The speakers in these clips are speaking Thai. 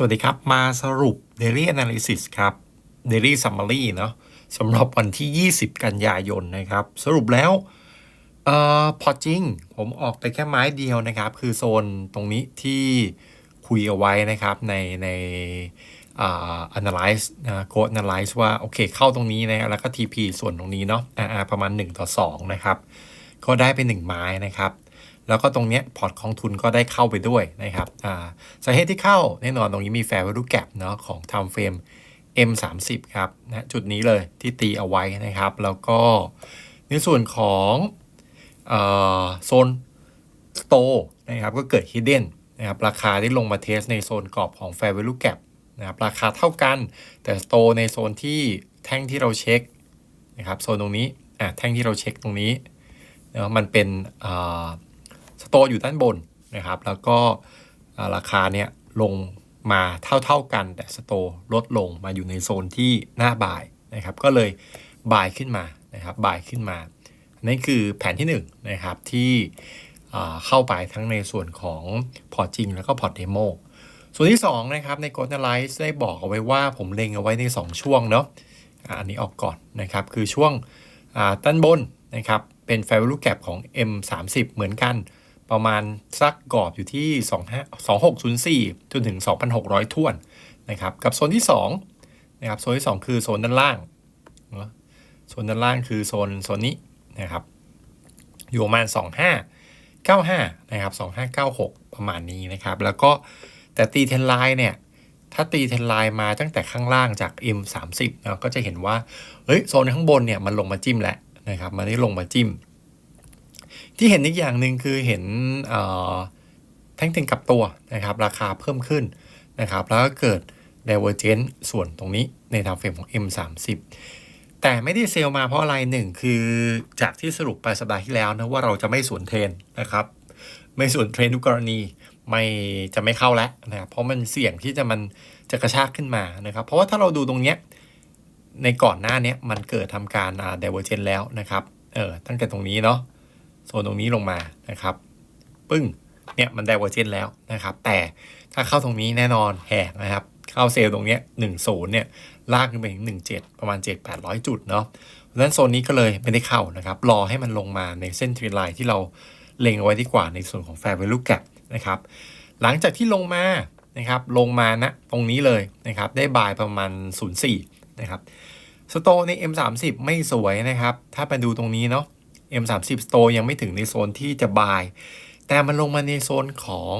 สวัสดีครับ มาสรุป Daily Analysis ครับ Daily Summary เนาะสำหรับวันที่ 20 กันยายนนะครับ สรุปแล้วเอ่อพอจริง ผมออกไปแค่ไม้เดียวนะครับ คือโซนตรงนี้ที่คุยเอาไว้นะครับในในอ่า analyze นะ code analyze ว่า โอเคเข้าตรงนี้นะแล้วก็ TP ส่วนตรงนี้เนาะ RR ประมาณ 1 ต่อ 2 นะครับ ก็ได้ไป 1 ไม้นะครับ แล้วก็ตรงเนี้ยพอร์ตของทุนก็ได้เข้าไปด้วยนะครับาสาเหตุที่เข้าแน่นอนตรงนี้มี fair value gap เนาะของ time frame M30 ครับนะจุดนี้เลยที่ตีเอาไว้นะครับ แล้วก็ในส่วนของอโซน store นะครับก็เกิด hidden นะครับราคาที่ลงมาเทสในโซนกรอบของ fair value gap นะครับราคาเท่ากันแต่ store ในโซนที่แท่งที่เราเช็คนะครับโซนตรงนี้อะแท่งที่เราเช็คตรงนี้เนาะมันเป็นอ่า สโตอยู่ด้านบนนะครับ แล้วก็ราคาเนี่ยลงมาเท่าๆกัน แต่สโตลดลงมาอยู่ในโซนที่หน้าบ่ายนะครับ ก็เลยบ่ายขึ้นมานะครับบ่ายขึ้นมานั่นคือแผนที่1นงนะครับที่เข้าไปทั้งในส่วนของพอร์ตจริง แล้วก็พอร์ตเดโมส่วนที่2นะครับใน g o ด a ไล z ์ได้บอกเอาไว้ว่าผมเล็งเอาไว้ใน 2 ช่วงเนาะอันนี้ออกก่อนนะครับ คือช่วงด้านบนนะครับเป็น value gap ของ M30 เหมือนกัน ประมาณสักกรอบอยู่ที่ 2604 จนถึง 2,600ท่วนนะครับ กับโซนที่2นะครับ โซนที่ 2 คือโซนด้านล่าง โซนด้านล่างคือโซนโซนนี้นะครับ อยู่ประมาณ 2595 นะครับ 2596 ประมาณนี้นะครับ แล้วก็แต่ตีเทนไลน์เนี่ย ถ้าตีเทนไลน์มาตั้งแต่ข้างล่างจาก M30 นะก็จะเห็นว่า เฮ้ย โซนข้างบนเนี่ยมันลงมาจิ้มแล้วนะครับ มันได้ลงมาจิ้ม ที่เห็นอีกอย่างหนึ่งคือเห็นแท่งเทงกลับตัวนะครับ ราคาเพิ่มขึ้นนะครับ แล้วก็เกิด divergence ส่วนตรงนี้ในทางเฟรมของ M30 แต่ไม่ได้เซลมาเพราะอะไรหนึ่งคือจากที่สรุปไปสัปดาห์ที่แล้วนะว่าเราจะไม่สวนเทรนนะครับ ไม่สวนเทรนทุกกรณีไม่จะไม่เข้าแล้วนะครับเพราะมันเสี่ยงที่จะมันจะกระชากขึ้นมานะครับ เพราะว่าถ้าเราดูตรงเนี้ยในก่อนหน้านี้มันเกิดทำการ divergence แล้วนะครับเออตั้งแต่ตรงนี้เนาะ โซนตรงนี้ลงมานะครับ ปึ้งเนี่ยมันไดเวอร์เจนแล้วนะครับ แต่ถ้าเข้าตรงนี้แน่นอนแหกนะครับ เข้าเซลล์ตรงเนี้ยหนึ่งศูนย์เนี่ยลากขึ้นไปถึงหนึ่งเจ็ดประมาณเจ็ดแปดร้อยจุดเนาะเพราะฉะนั้นโซนนี้ก็เลยไม่ได้เข้านะครับ รอให้มันลงมาในเส้นทรีไลน์ที่เราเล็งเอาไว้ดีกว่าในส่วนของ Fair Value Gap นะครับ หลังจากที่ลงมานะครับลงมานะตรงนี้เลยนะครับ ได้บายประมาณ 0.4 นะครับสโตใน M30 ไม่สวยนะครับ ถ้าไปดูตรงนี้เนาะ M30 Store ยังไม่ถึงในโซนที่จะบาย แต่มันลงมาในโซนของ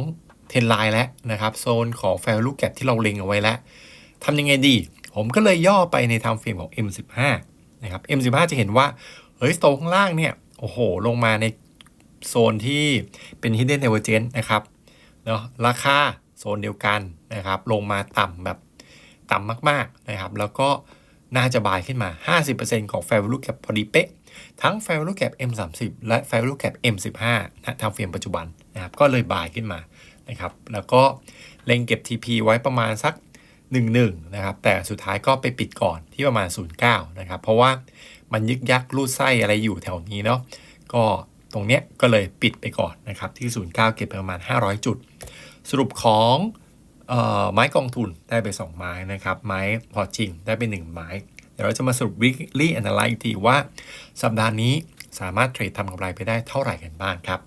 เทนไลน์แล้วนะครับ โซนของ Value Gap ที่เราเล็งเอาไว้แล้วทำยังไงดี ผมก็เลยย่อไปใน Time Frame ของ M15 นะครับ M15 จะเห็นว่า เฮ้ย Store ข้างล่างเนี่ย โอ้โห ลงมาในโซนที่เป็น Hidden Divergence นะครับเนาะราคาโซนเดียวกันนะครับ ลงมาต่ำแบบต่ำมาก ๆ นะครับ แล้วก็ น่าจะบายขึ้นมา 50%ของ Fair Value Gap พอดีเป๊ะ ทั้ง Fair Value Gap M30 และ Fair Value Gap M15 นะทางเฟรมปัจจุบันนะครับก็เลยบายขึ้นมานะครับแล้วก็เล็งเก็บ TP ไว้ประมาณสัก 1-1 นะครับ แต่สุดท้ายก็ไปปิดก่อนที่ประมาณ 0.9 นะครับ เพราะว่ามันยึกยักรูดไส้อะไรอยู่แถวนี้เนาะก็ตรงเนี้ยก็เลยปิดไปก่อนนะครับที่ 0.9 เก็บประมาณ 500 จุด สรุปของ ไม้กองทุนได้ไป 2 ไม้นะครับ ไม้พอจริงได้ไป 1 ไม้ เดี๋ยวเราจะมาสรุป weekly analyze อีกทีว่า สัปดาห์นี้สามารถเทรดทำกำไรไปได้เท่าไหร่กันบ้างครับ